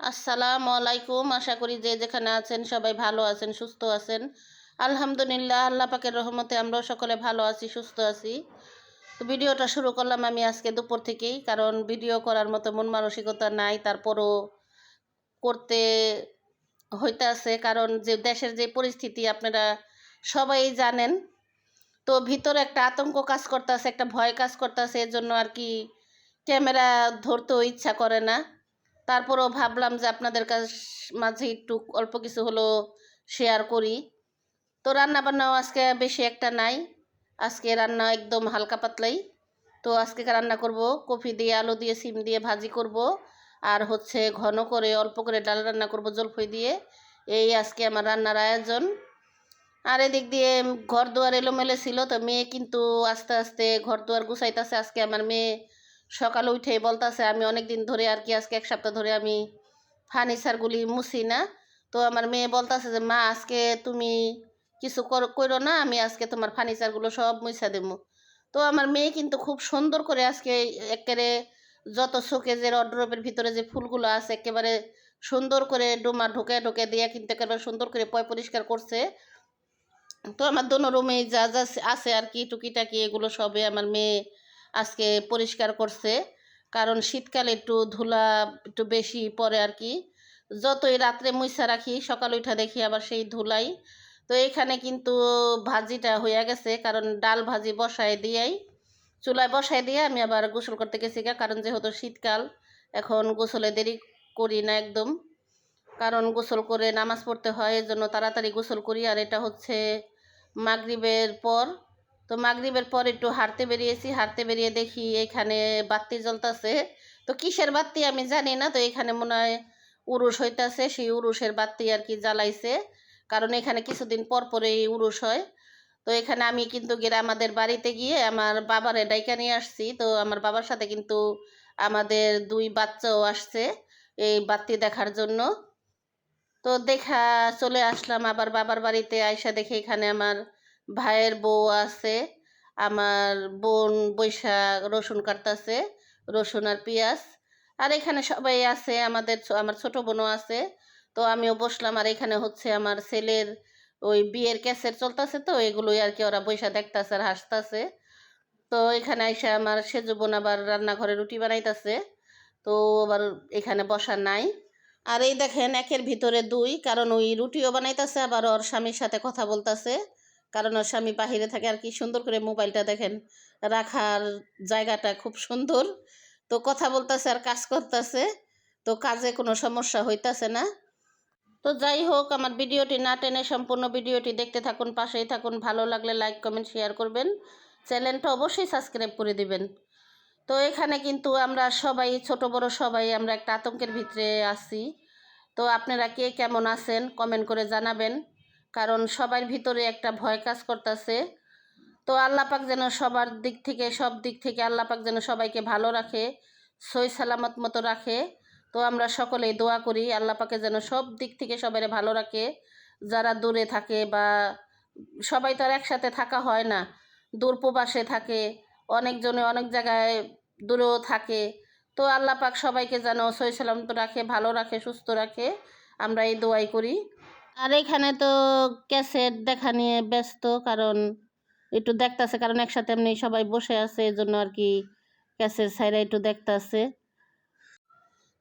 আসসালামু আলাইকুম। আশা করি যে যেখানে আছেন সবাই ভালো আছেন, সুস্থ আছেন। আলহামদুলিল্লাহ, আল্লাহ পাকের রহমতে আমরাও সকলে ভালো আছি, সুস্থ আছি। তো ভিডিওটা শুরু করলাম আমি আজকে দুপুর থেকেই, কারণ ভিডিও করার মতো মন মানসিকতা নাই, তারপরও করতে হইতে আছে, কারণ যে দেশের যে পরিস্থিতি আপনারা সবাই জানেন, তো ভিতরে একটা আতঙ্ক কাজ করতেছে, একটা ভয় কাজ করতেছে এর জন্য আর কি ক্যামেরা ধরতেও ইচ্ছা করে না। তারপরও ভাবলাম যে আপনাদের কাছ মাঝে একটু অল্প কিছু হলো শেয়ার করি। তো রান্না বান্নাও আজকে বেশি একটা নাই। আজকে রান্না একদম হালকা পাতলাই। তো আজকে রান্না করব, কফি দিয়ে আলু দিয়ে, সিম দিয়ে ভাজি করব। আর হচ্ছে ঘন করে অল্প করে ডাল রান্না করব জলফই দিয়ে। এই আজকে আমার রান্নার আয়োজন। আর এদিক দিয়ে ঘর দুয়ার এলোমেলে ছিল, তো মেয়ে কিন্তু আস্তে আস্তে ঘর দুয়ার গুছাইতেছে। আজকে আমার মেয়ে সকালে উঠেই বলতাছে, আমি অনেক দিন ধরে আর কি, আজকে এক সপ্তাহ ধরে আমি ফার্নিচারগুলি মুছি না। তো আমার মেয়ে বলতাছে যে, মা, আজকে তুমি কিছু কর- না, আমি আজকে তোমার ফার্নিচারগুলো সব মুছা দেবো। তো আমার মেয়ে কিন্তু খুব সুন্দর করে আজকে একেবারে যত শোকেজের অড্রপের ভিতরে যে ফুলগুলো আছে, একেবারে সুন্দর করে ডোমা ঢুকে ঢুকে দিয়ে কিন্তু একেবারে সুন্দর করে পয় পরিষ্কার করছে। তো আমার দোনো রুমে যা যা আছে আর কি, টুকিটাকি এগুলো সবে আমার মেয়ে আজকে পরিষ্কার করছে। কারণ শীতকালে একটু ধুলা একটু বেশি পড়ে আর কি। যতই রাত্রে মুইসা রাখি, সকাল উঠা দেখি আবার সেই ধুলাই। তো এখানে কিন্তু ভাজিটা হয়ে গেছে, কারণ ডাল ভাজি বসায় দিয়াই। চুলায় বসায় দিয়ে আমি আবার গোসল করতে গেছি কারণ যেহেতু শীতকাল, এখন গোসলে দেরি করি না একদম। কারণ গোসল করে নামাজ পড়তে হয় এর জন্য তাড়াতাড়ি গোসল করি। আর এটা হচ্ছে মাগরিবের পর তো মাগরিবের পর একটু হাঁটতে বেরিয়েছি, হাঁটতে বেরিয়ে দেখি এখানে বাতি জ্বলতেছে। তো কিসের বাতি আমি জানি না, তো এখানে মনে হয় উরুষ হইতাছে, সেই উরুষের বাতি আর কি জ্বালাইছে। কারণ এখানে কিছুদিন পর পরেই উরুষ হয়। তো এখানে আমি কিন্তু গিয়ে আমাদের বাড়িতে গিয়ে আমার বাবারে ডাইকা নিয়ে আসছি। তো আমার বাবার সাথে কিন্তু আমাদের দুই বাচ্চাও আসছে এই বাতি দেখার জন্য। তো দেখা চলে আসলাম আবার বাবার বাড়িতে আয়সা দেখে এখানে আমার ভাইয়ের বউ আছে, আমার বোন বৈশাখ রসুন কাটতাছে, রসুন আর পেঁয়াজ। আর এখানে সবাই আছে, আমাদের আমার ছোট বোনও আছে। তো আমিও বসলাম, আর এখানে হচ্ছে আমার ছেলের ওই বিয়ের ক্যাসেট চলতেছে তো, এগুলোই আর কি ওরা বৈশা দেখতাছে আর হাসতাছে। তো এখানে আইসা আমার সেজু বোন আবার রান্নাঘরে রুটি বানাইতাছে। তো আবার এখানে বসা নাই। আর এই দেখেন, একের ভিতরে দুই, কারণ ওই রুটিও বানাইতেছে, আবার ওর স্বামীর সাথে কথা বলতেছে। কারণ ওর স্বামী বাহিরে থাকে আর কি, সুন্দর করে মোবাইলটা দেখেন। রাখার জায়গাটা খুব সুন্দর। তো কথা বলতেছে আর কাজ করতেছে। তো কাজে কোনো সমস্যা হইতাছে না। তো যাই হোক, আমার ভিডিওটি না টেনে সম্পূর্ণ ভিডিওটি দেখতে থাকুন, পাশেই থাকুন। ভালো লাগলে লাইক কমেন্ট শেয়ার করবেন। চ্যানেলটা অবশ্যই সাবস্ক্রাইব করে দিবেন। তো এখানে কিন্তু আমরা সবাই, ছোট, বড় সবাই আমরা একটা আতঙ্কের ভিতরে আছি। তো আপনারা কে কেমন আছেন কমেন্ট করে জানাবেন। কারণ সবার ভিতরে একটা ভয় কাজ করতেছে। তো আল্লাহ পাক যেন সবার দিক থেকে, সব দিক থেকে আল্লাহ পাক যেন সবাইকে ভালো রাখে, সই সালামত মতো রাখে। তো আমরা সকলেই দোয়া করি, আল্লাহ পাকে যেন সব দিক থেকে সবাই ভালো রাখে। যারা দূরে থাকে বা সবাই তো আর একসাথে থাকা হয় না দূর প্রবাসে থাকে, অনেকজনে অনেক জায়গায় দূরেও থাকে। তো আল্লাহ পাক সবাইকে যেন সই সালামত রাখে, ভালো রাখে, সুস্থ রাখে। আমরা এই দোয়াই করি। আর এখানে তো ক্যাসেট দেখা নিয়ে ব্যস্ত, কারণ একটু দেখতাছে, কারণ একসাথে এমনি সবাই বসে আছে এই জন্য আর কি ক্যাসেট সাইডে একটু দেখতাছে।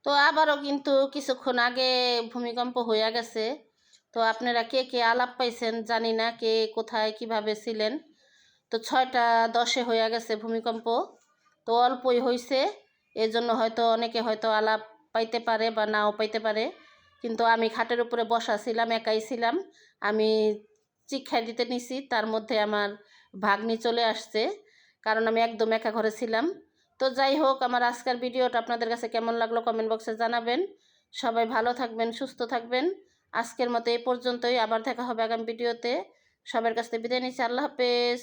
তো আবারও কিন্তু কিছুক্ষণ আগে ভূমিকম্প হয়ে গেছে। তো আপনারা কে কে আলাপ পাইছেন জানি না, কে কোথায় কীভাবে ছিলেন। তো ছয়টা দশে হয়ে গেছে ভূমিকম্প। তো অল্পই হয়েছে এজন্য হয়তো অনেকে হয়তো আলাপ পাইতে পারে বা নাও পাইতে পারে। কিন্তু আমি খাটের উপরে বসা ছিলাম একাই ছিলাম। আমি চিক্ষাই দিতে নিছি, তার মধ্যে আমার ভাগ্নি চলে আসছে, কারণ আমি একদম একা ঘরে ছিলাম। তো যাই হোক, আমার আজকের ভিডিওটা আপনাদের কাছে কেমন লাগল কমেন্ট বক্সে জানাবেন। সবাই ভালো থাকবেন, সুস্থ থাকবেন। আজকের মতো এই পর্যন্তই, আবার দেখা হবে আগামী ভিডিওতে। সবার কাছ থেকে বিদায় নিচ্ছি, আল্লাহ হাফেজ।